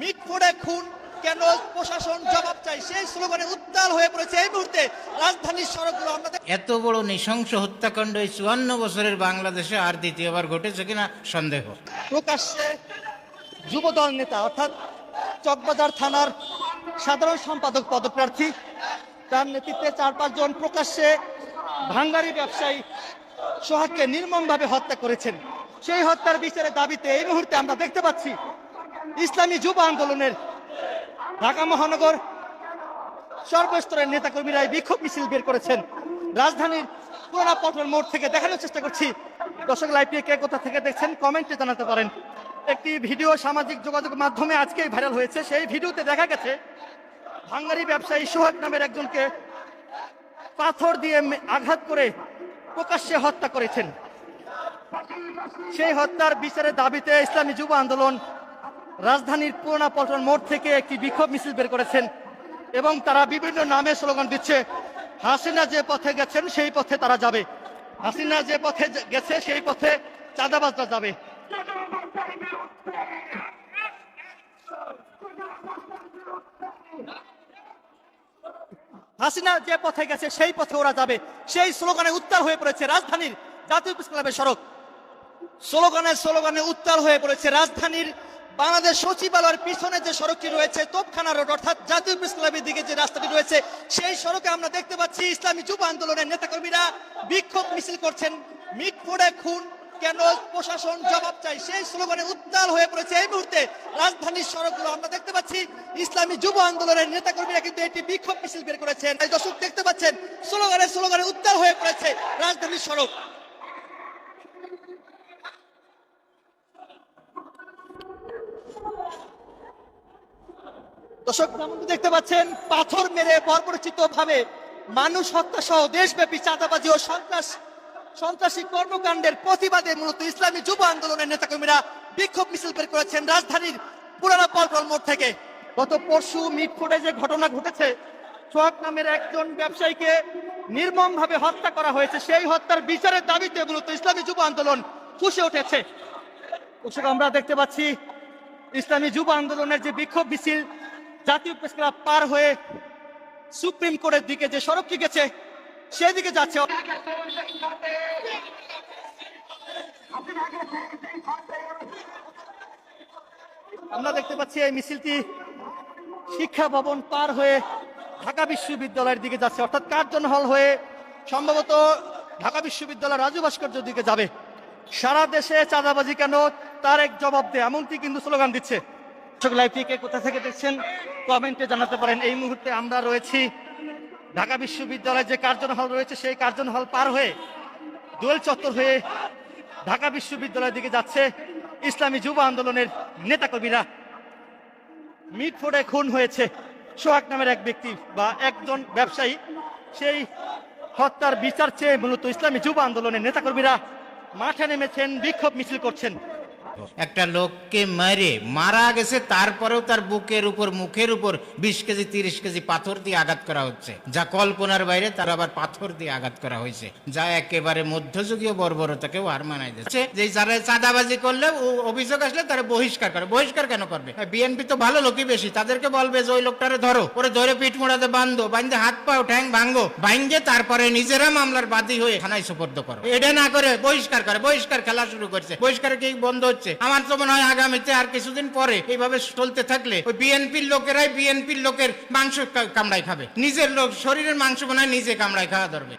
মিটফোড়ে খুন। কেন প্রশাসন জবাব চাই সেই স্লোগানে উত্তাল হয়ে পড়েছে এই মুহূর্তে রাজধানীর সড়কগুলো। আমরা এত বড় নৃশংস হত্যাকাণ্ড এই চুয়ান্ন বছরের বাংলাদেশে আর দ্বিতীয়বার ঘটেছে কিনা সন্দেহ। প্রকাশ্যে যুবদল নেতা অর্থাৎ চকবাজার থানার সাধারণ সম্পাদক পদপ্রার্থী তার নেতৃত্বে চার পাঁচজন প্রকাশ্যে ভাঙ্গারি ব্যবসায়ী সোহাগকে নির্মমভাবে হত্যা করেছেন। সেই হত্যার বিচারের দাবিতে এই মুহূর্তে আমরা দেখতে পাচ্ছি ইসলামী যুব আন্দোলনের ঢাকা মহানগর সর্বস্তরের নেতাকর্মীরা এই বিক্ষোভ মিছিল বের করেছেন। রাজধানীর পুরানা পটল মোড় থেকে দেখানোর চেষ্টা করছি। দর্শক লাইভ কে কোথা থেকে দেখছেন, কমেন্টে জানাতে পারেন। একটি ভিডিও সামাজিক যোগাযোগ মাধ্যমে আজকেই ভাইরাল হয়েছে। সেই ভিডিওতে দেখা গেছে হাঙ্গারি ব্যবসায়ী সোহাগ নামের একজনকে পাথর দিয়ে আঘাত করে প্রকাশ্যে হত্যা করেছেন। সেই হত্যার বিচারের দাবিতে ইসলামী যুব আন্দোলন রাজধানীর পুরোনা পল্টন মোড় থেকে একটি বিক্ষোভ মিছিল বের করেছেন এবং তারা বিভিন্ন নামে স্লোগান দিচ্ছে, হাসিনা যে পথে গেছেন, সেই পথে তারা যাবে। হাসিনা যে পথে গেছে, সেই পথে চাঁদাবাজরা যাবে। হাসিনা যে পথে গেছে, সেই পথে ওরা যাবে। সেই স্লোগানে উত্তাল হয়ে পড়েছে রাজধানীর জাতীয় ক্লাবের সড়ক। স্লোগানে স্লোগানে উত্তাল হয়ে পড়েছে রাজধানীর বাংলাদেশ সচিবালয়ের পিছনে যে সড়কটি রয়েছে, তোপখানা রোড, অর্থাৎ জাতীয় ক্লাবের দিকে যে রাস্তাটি রয়েছে, সেই সড়কে আমরা দেখতে পাচ্ছি ইসলামী যুব আন্দোলনের নেতাকর্মীরা বিক্ষোভ মিছিল করছেন। মিটফোড়ে খুন, কেন প্রশাসন জবাব চাই সেই স্লোগানে উত্তাল হয়ে পড়েছে এই মুহূর্তে রাজধানীর সড়কগুলো। আমরা দেখতে পাচ্ছি ইসলামী যুব আন্দোলনের নেতাকর্মীরা কিন্তু একটি বিক্ষোভ মিছিল বের করেছেন। দর্শক দেখতে পাচ্ছেন, স্লোগানে স্লোগানে উত্তাল হয়ে পড়েছে রাজধানীর সড়ক। দর্শক দেখতে পাচ্ছেন, পাথর মেরে বর্বরচিত ভাবে মানুষ হত্যা সহ দেশব্যাপী চাঁদাবাজি ও সন্ত্রাস, সন্ত্রাসী কর্মকাণ্ডের প্রতিবাদে মূলত ইসলামী যুব আন্দোলনের নেতাকর্মীরা বিক্ষোভ মিছিল বের করেছেন রাজধানীর পুরানা পল্টন মোড় থেকে। গত পরশু মিটফোর্ডে যে ঘটনা ঘটেছে সোহাগ নামের একজন ব্যবসায়ীকে নির্মম ভাবে হত্যা করা হয়েছে। সেই হত্যার বিচারের দাবিতে মূলত ইসলামী যুব আন্দোলন ফুসে উঠেছে। আমরা দেখতে পাচ্ছি, ইসলামী যুব আন্দোলনের যে বিক্ষোভ মিছিল জাতীয় প্রেস ক্লাব পার হয়ে সুপ্রিম কোর্টের দিকে যে সড়কটি গেছে, সেদিকে যাচ্ছে। আমরা দেখতে পাচ্ছি এই মিছিলটি শিক্ষা ভবন পার হয়ে ঢাকা বিশ্ববিদ্যালয়ের দিকে যাচ্ছে। অর্থাৎ কার্জন হল হয়ে সম্ভবত ঢাকা বিশ্ববিদ্যালয় রাজু ভাস্কর্যের দিকে যাবে। সারা দেশে চাঁদাবাজি কেন? তার এক জবাব দে এমনটি কিন্তু স্লোগান দিচ্ছে। দর্শক লাইভ কোথা থেকে দেখছেন? কমেন্টে জানাতে পারেন। এই মুহূর্তে আমরা রয়েছি ঢাকা বিশ্ববিদ্যালয়ের যে কার্জন হল রয়েছে, সেই কার্জন হল পার হয়ে দোয়েল চত্বর হয়ে ঢাকা বিশ্ববিদ্যালয়ের দিকে যাচ্ছে ইসলামী যুব আন্দোলনের নেতাকর্মীরা। মিটফোর্ডে খুন হয়েছে সোহাগ নামের এক ব্যক্তি বা একজন ব্যবসায়ী। সেই হত্যার বিচার চেয়ে মূলত ইসলামী যুব আন্দোলনের নেতাকর্মীরা মাঠে নেমেছেন, বিক্ষোভ মিছিল করছেন। একটা লোককে মেরে মারা গেছে, তারপরেও তার বুকের উপর, মুখের উপর বিশ কেজি, তিরিশ কেজি পাথর দিয়ে আঘাত করা হচ্ছে। যা কল্পনার বাইরে তার আবার পাথর দিয়ে আঘাত করা হয়েছে, যা একেবারে মধ্যযুগীয় বর্বরতাকেও হার মানাই দিচ্ছে। যে যারা চাঁদাবাজি করলে অভিযোগ আসলে তারা বহিষ্কার করে। বহিষ্কার কেন করবে? বিএনপি তো ভালো লোকই বেশি, তাদেরকে বলবে যে, ওই লোকটারে ধরো, ওরে ধরে পিঠ মোড়াতে বান্ধো, বান্ধে হাত পাও, ঠ্যাং ভাঙ্গো ভাঙ্গে তারপরে নিজেরা মামলার বাদী হয়ে থানায় সুপর্দ করো। এটা না করে বহিষ্কার করে, বহিষ্কার খেলা শুরু করছে। বহিষ্কার কি বন্ধ হচ্ছে? আমার তো মনে হয় আগামীতে আর কিছুদিন পরে এইভাবে চলতে থাকলে ওই বিএনপির লোকেরাই বিএনপির লোকের মাংস কামড়ায় কামড়াই খাবে। নিজের লোক, শরীরের মাংস মনে হয় নিজে কামড়াই খাওয়া ধরবে।